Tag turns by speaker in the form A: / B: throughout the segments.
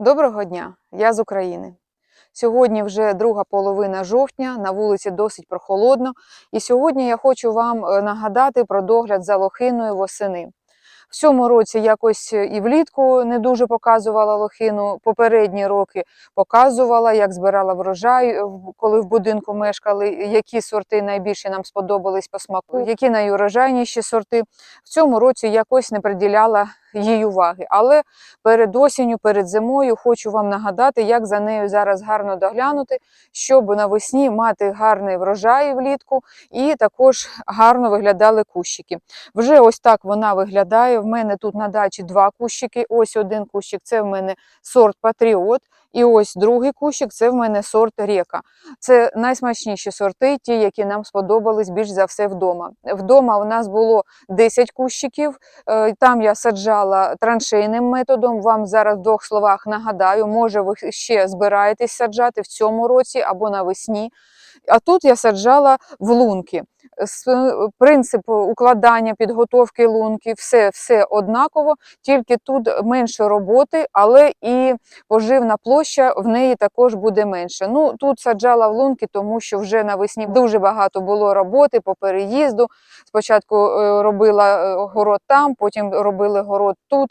A: Доброго дня, я з України. Сьогодні вже друга половина жовтня, на вулиці досить прохолодно, і сьогодні я хочу вам е, нагадати про догляд за лохиною восени. В цьому році якось і влітку не дуже показувала лохину. Попередні роки показувала, як збирала врожай, е, коли в будинку мешкали, які сорти найбільше нам сподобались по смаку, які найурожайніші сорти. В цьому році якось не приділяла їй уваги. Але перед осінню, перед зимою хочу вам нагадати, як за нею зараз гарно доглянути, щоб навесні мати гарний врожай влітку і також гарно виглядали кущики. Вже ось так вона виглядає. В мене тут на дачі два кущики. Ось один кущик це в мене сорт Патріот. І ось другий кущик це в мене сорт Река. Це найсмачніші сорти, ті, які нам сподобались більш за все вдома. Вдома у нас було 10 кущиків. Е, Там я саджала траншейним методом. Вам зараз в двох словах нагадаю, може ви ще збираєтесь саджати в цьому році або навесні. А тут я саджала в лунки. Е, Принцип укладання, підготовки лунки, все, все однаково, тільки тут менше роботи, але і поживна площа в неї також буде менше. Ну тут саджала в лунки, тому що вже навесні дуже багато було роботи по переїзду. Спочатку е, робила е, город там, потім робили город тут.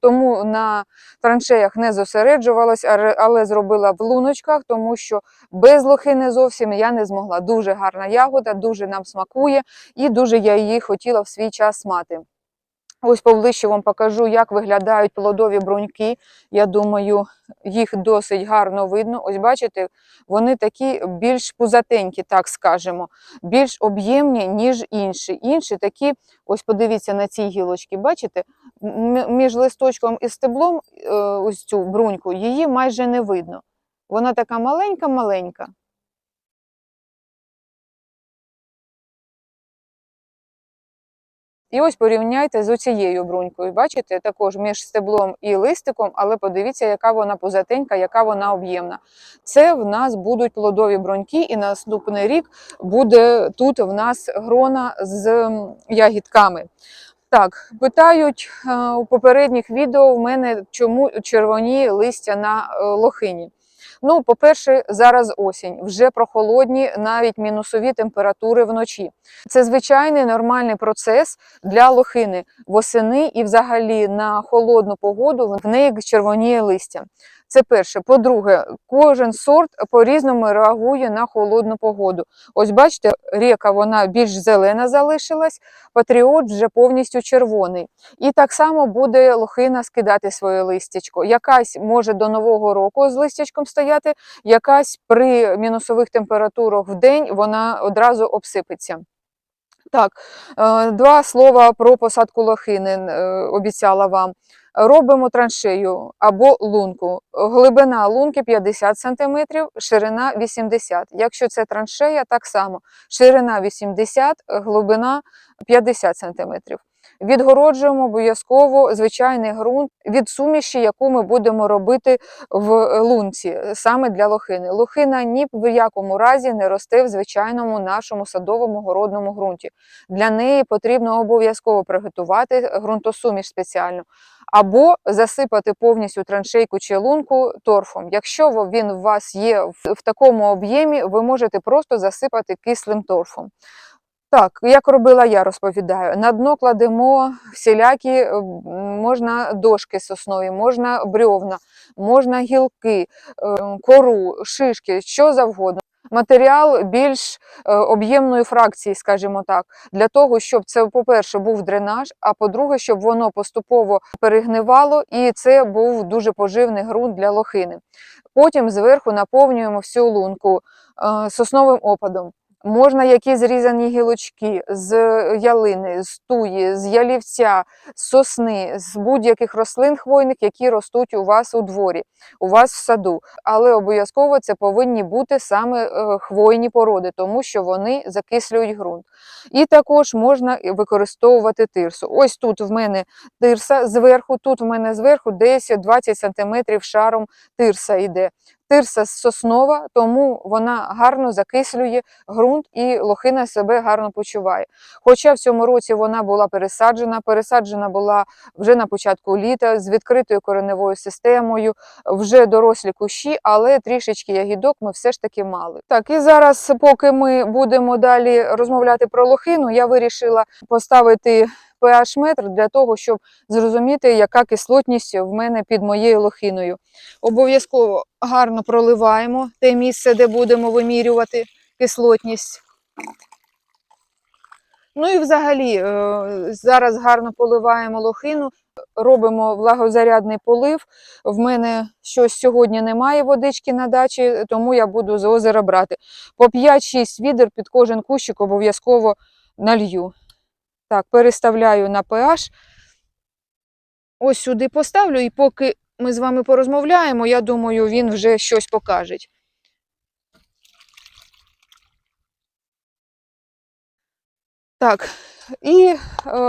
A: Тому на траншеях не зосереджувалась, але зробила в луночках, тому що без лохини зовсім я не змогла. Дуже гарна ягода, дуже нам смакує, і дуже я її хотіла в свій час мати. Ось поближче вам покажу, як виглядають плодові бруньки. Я думаю, їх досить гарно видно. Ось бачите, вони такі більш пузатенькі, так скажемо, більш об'ємні, ніж інші. Інші такі, ось подивіться на ці гілочки, бачите, між листочком і стеблом, е, ось цю бруньку, її майже не видно. Вона така маленька-маленька. І ось порівняйте з оцією брунькою. Бачите, також між стеблом і листиком, але подивіться, яка вона пузатенька, яка вона об'ємна. Це в нас будуть плодові бруньки, і наступний рік буде тут в нас грона з ягідками. Так, питають е, у попередніх відео в мене, чому червоніє листя на е, лохині. Ну, по-перше, зараз осінь, вже прохолодні, навіть мінусові температури вночі. Це звичайний нормальний процес для лохини восени і взагалі на холодну погоду в неї червоніє листя. Це перше. По-друге, кожен сорт по-різному реагує на холодну погоду. Ось бачите, река вона більш зелена залишилась, патріот вже повністю червоний. І так само буде лохина скидати своє листячко. Якась може до нового року з листячком стояти, якась при мінусових температурах в день вона одразу обсипеться. Так, е, два слова про посадку лохини е, обіцяла вам. Робимо траншею або лунку. Глибина лунки 50 см, ширина 80 Якщо це траншея, так само. Ширина 80, глибина 50 см. Відгороджуємо обов'язково звичайний ґрунт від суміші, яку ми будемо робити в лунці, саме для лохини. Лохина ні в якому разі не росте в звичайному нашому садовому городному ґрунті. Для неї потрібно обов'язково приготувати ґрунтосуміш спеціальну або засипати повністю траншейку чи лунку торфом. Якщо він у вас є в такому об'ємі, ви можете просто засипати кислим торфом. Так, як робила я, розповідаю. На дно кладемо всілякі, е, можна дошки соснові, можна брьовна, можна гілки, е, кору, шишки, що завгодно. Матеріал більш е, об'ємної фракції, скажімо так, для того, щоб це, по-перше, був дренаж, а по-друге, щоб воно поступово перегнивало, і це був дуже поживний ґрунт для лохини. Потім зверху наповнюємо всю лунку сосновим опадом. Можна якісь зрізані гілочки з ялини, з туї, з ялівця, з сосни, з будь-яких рослин хвойних, які ростуть у вас у дворі, у вас в саду. Але обов'язково це повинні бути саме е, хвойні породи, тому що вони закислюють ґрунт. І також можна використовувати тирсу. Ось тут в мене тирса зверху, тут в мене зверху десь 20 см шаром тирса йде. Тирса соснова, тому вона гарно закислює ґрунт і лохина себе гарно почуває. Хоча в цьому році вона була пересаджена, пересаджена була вже на початку літа з відкритою кореневою системою, вже дорослі кущі, але трішечки ягідок ми все ж таки мали. Так, і зараз, поки ми будемо далі розмовляти про лохину, я вирішила поставити pH-метр для того, щоб зрозуміти, яка кислотність в мене під моєю лохиною. Обов'язково гарно проливаємо те місце, де будемо вимірювати кислотність. Ну і взагалі, е, зараз гарно поливаємо лохину, робимо влагозарядний полив. В мене щось сьогодні немає водички на дачі, тому я буду з озера брати. По 5-6 відер під кожен кущик обов'язково налью. Так, переставляю на pH. Ось сюди поставлю, і поки ми з вами порозмовляємо, я думаю, він вже щось покаже. Так, і е,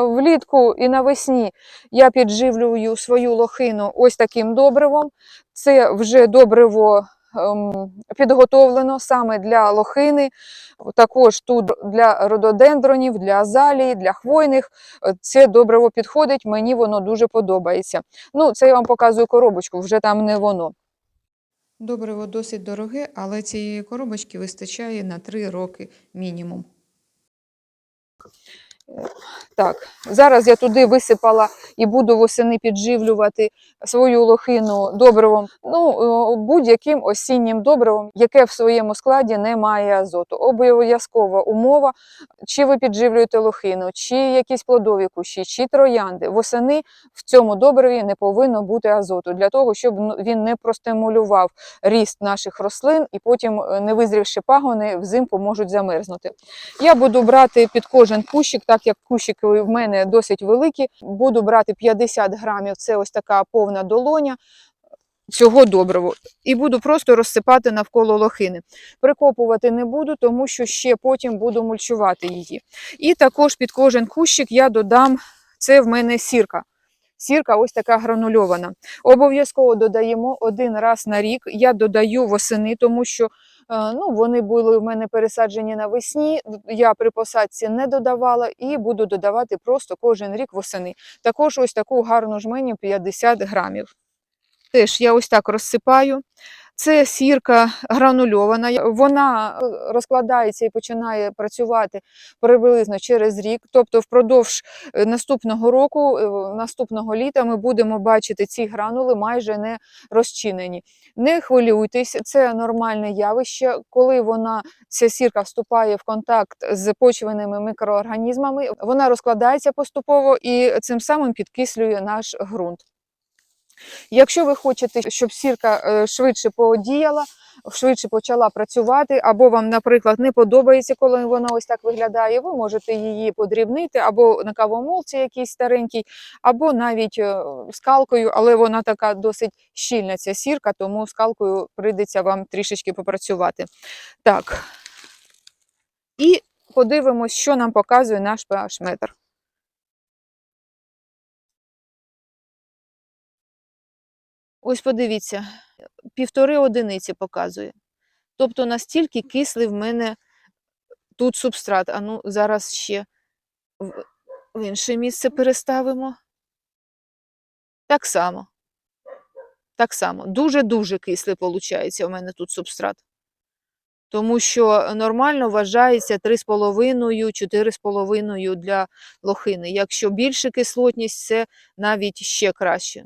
A: влітку і навесні я підживлюю свою лохину ось таким добривом. Це вже добриво підготовлено саме для лохини. Також тут для рододендронів, для азалії, для хвойних. Е, Це добриво підходить, мені воно дуже подобається. Ну, це я вам показую коробочку, вже там не воно.
B: Добриво досить дороге, але цієї коробочки вистачає на 3 роки мінімум.
A: Так, зараз я туди висипала і буду восени підживлювати свою лохину добривом, ну, е, будь-яким осіннім добривом, яке в своєму складі не має азоту. Обов'язкова умова, чи ви підживлюєте лохину, чи якісь плодові кущі, чи троянди. Восени в цьому добриві не повинно бути азоту, для того, щоб він не простимулював ріст наших рослин і потім, е, не визрівши пагони, взимку можуть замерзнути. Я буду брати під кожен кущик, так як кущики в мене досить великі, буду брати 50 грамів, це ось така повна долоня цього добриву. І буду просто розсипати навколо лохини. Прикопувати не буду, тому що ще потім буду мульчувати її. І також під кожен кущик я додам, це в мене сірка. Сірка ось така гранульована. Обов'язково додаємо один раз на рік. Я додаю восени, тому що Ну, вони були в мене пересаджені навесні. Я при посадці не додавала і буду додавати просто кожен рік восени. Також ось таку гарну жменю 50 грамів. Теж я ось так розсипаю. Це сірка гранульована. Вона е, розкладається і починає працювати приблизно через рік. Тобто, впродовж е, наступного року, е, наступного літа, ми будемо бачити ці гранули майже не розчинені. Не хвилюйтесь, це нормальне явище. Коли вона ця сірка вступає в контакт з почвеними мікроорганізмами, вона розкладається поступово і цим самим підкислює наш ґрунт. Якщо ви хочете, щоб сірка е, швидше подіяла, швидше почала працювати, або вам, наприклад, не подобається, коли вона ось так виглядає, ви можете її подрібнити або на кавомолці якийсь старенький, або навіть е, скалкою, але вона така досить щільна ця сірка, тому скалкою прийдеться вам трішечки попрацювати. Так. І подивимось, що нам показує наш pH-метр. Ось подивіться, півтори одиниці показує. Тобто настільки кислий в мене тут субстрат. А ну, зараз ще в інше місце переставимо. Так само. Так само. Дуже-дуже кислий виходить у мене тут субстрат. Тому що нормально вважається 3,5-4,5 для лохини. Якщо більше кислотність, це навіть ще краще.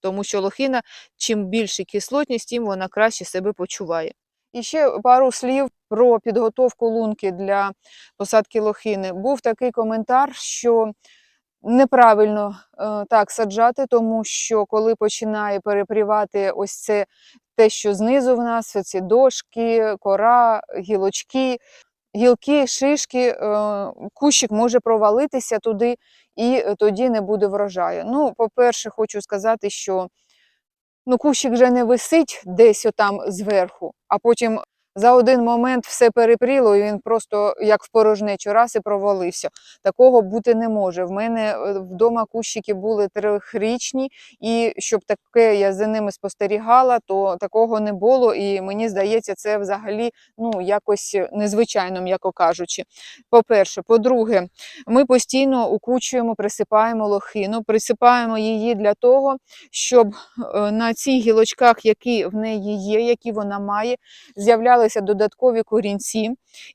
A: Тому що лохина, чим більше кислотність, тим вона краще себе почуває. І ще пару слів про підготовку лунки для посадки лохини. Був такий коментар, що неправильно е, так саджати, тому що коли починає перепрівати ось це те, що знизу в нас, ці дошки, кора, гілочки, гілки, шишки, е, кущик може провалитися туди, і е, тоді не буде врожаю. Ну, по-перше, хочу сказати, що ну, кущик вже не висить десь отам зверху, а потім За один момент все перепріло, і він просто як в порожнечу раз і провалився. Такого бути не може. В мене е, вдома кущики були трьохрічні, і щоб таке я за ними спостерігала, то такого не було. І мені здається, це взагалі ну, якось незвичайно, м'яко кажучи. По-перше, по-друге, ми постійно укучуємо, присипаємо лохину, присипаємо її для того, щоб е, на цих гілочках, які в неї є, які вона має, з'являлися додаткові корінці.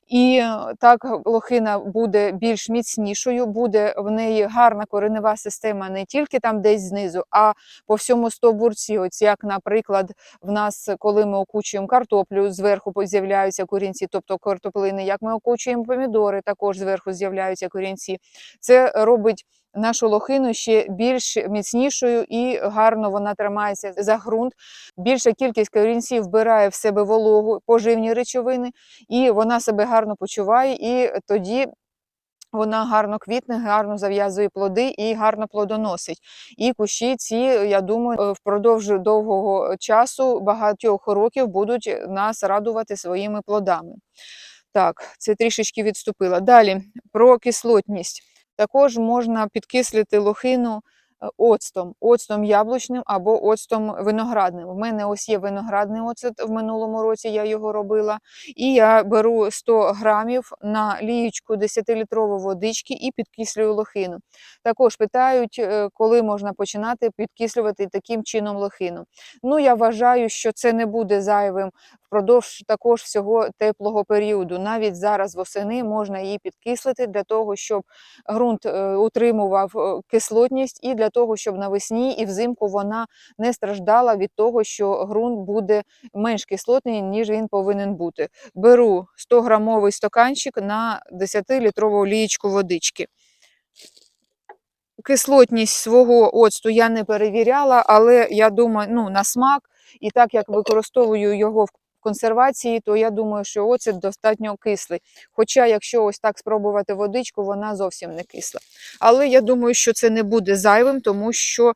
A: І е, так лохина буде більш міцнішою, буде в неї гарна коренева система не тільки там десь знизу, а по всьому стовбурці. Ось як, наприклад, в нас, коли ми окучуємо картоплю, зверху з'являються корінці, тобто картоплини, як ми окучуємо помідори, також зверху з'являються корінці. Це робить нашу лохину ще більш міцнішою і гарно вона тримається за ґрунт. Більша кількість корінців вбирає в себе вологу, поживні речовини, і вона себе гарно почуває, і тоді вона гарно квітне, гарно зав'язує плоди і гарно плодоносить. І кущі ці, я думаю, впродовж довгого часу, багатьох років будуть нас радувати своїми плодами. Так, це трішечки відступила. Далі про кислотність. Також можна підкислити лохину оцтом, оцтом яблучним або оцтом виноградним. У мене ось є виноградний оцет в минулому році, я його робила. І я беру 100 грамів на лієчку 10-літрової водички і підкислюю лохину. Також питають, е, коли можна починати підкислювати таким чином лохину. Ну, я вважаю, що це не буде зайвим впродовж також всього теплого періоду. Навіть зараз восени можна її підкислити для того, щоб ґрунт е, утримував е, кислотність, і для того, щоб навесні і взимку вона не страждала від того, що ґрунт буде менш кислотний, ніж він повинен бути. Беру 100-грамовий стаканчик на 10-літрову лієчку водички. Кислотність свого оцту я не перевіряла, але я думаю, ну, на смак, і так як використовую його в консервації, то я думаю, що оцет достатньо кислий. Хоча, якщо ось так спробувати водичку, вона зовсім не кисла. Але я думаю, що це не буде зайвим, тому що е,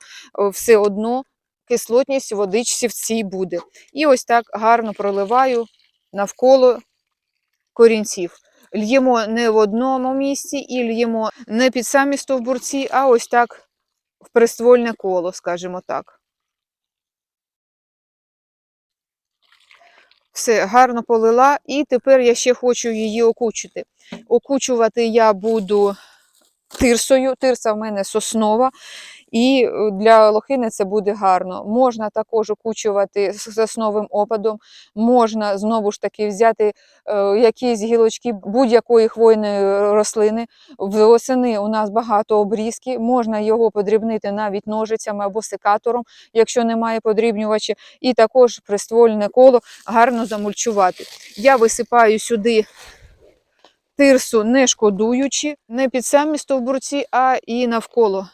A: все одно кислотність водичці в цій буде. І ось так гарно проливаю навколо корінців. Л'ємо не в одному місці і л'ємо не під самі стовбурці, а ось так в приствольне коло, скажімо так. Все, гарно полила, і тепер я ще хочу її окучити. Окучувати я буду тирсою. Тирса в мене соснова, і е, для лохини це буде гарно. Можна також окучувати сосновим опадом, можна знову ж таки взяти е, якісь гілочки будь-якої хвойної рослини. Восени у нас багато обрізки, можна його подрібнити навіть ножицями або секатором, якщо немає подрібнювача, і також приствольне коло гарно замульчувати. Я висипаю сюди тирсу, не шкодуючи, не під самі стовбурці, а і навколо.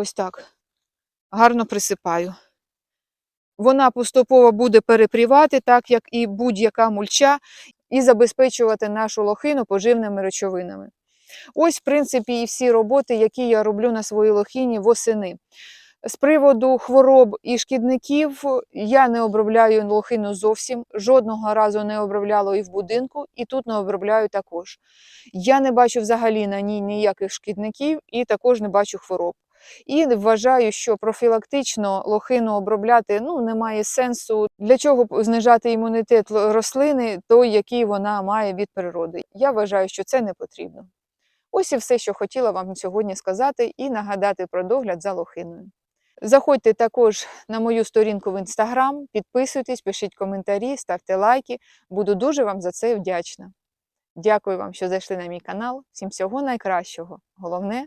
A: Ось так. Гарно присипаю. Вона поступово буде перепрівати, так як і будь-яка мульча, і забезпечувати нашу лохину поживними речовинами. Ось, в принципі, і всі роботи, які я роблю на своїй лохині восени. З приводу хвороб і шкідників я не обробляю лохину зовсім, жодного разу не обробляла і в будинку, і тут не обробляю також. Я не бачу взагалі на ній ніяких шкідників і також не бачу хвороб. І вважаю, що профілактично лохину обробляти ну, немає сенсу. Для чого знижати імунітет рослини, той, який вона має від природи. Я вважаю, що це не потрібно. Ось і все, що хотіла вам сьогодні сказати, і нагадати про догляд за лохиною. Заходьте також на мою сторінку в інстаграм, підписуйтесь, пишіть коментарі, ставте лайки. Буду дуже вам за це вдячна. Дякую вам, що зайшли на мій канал. Всім всього найкращого. Головне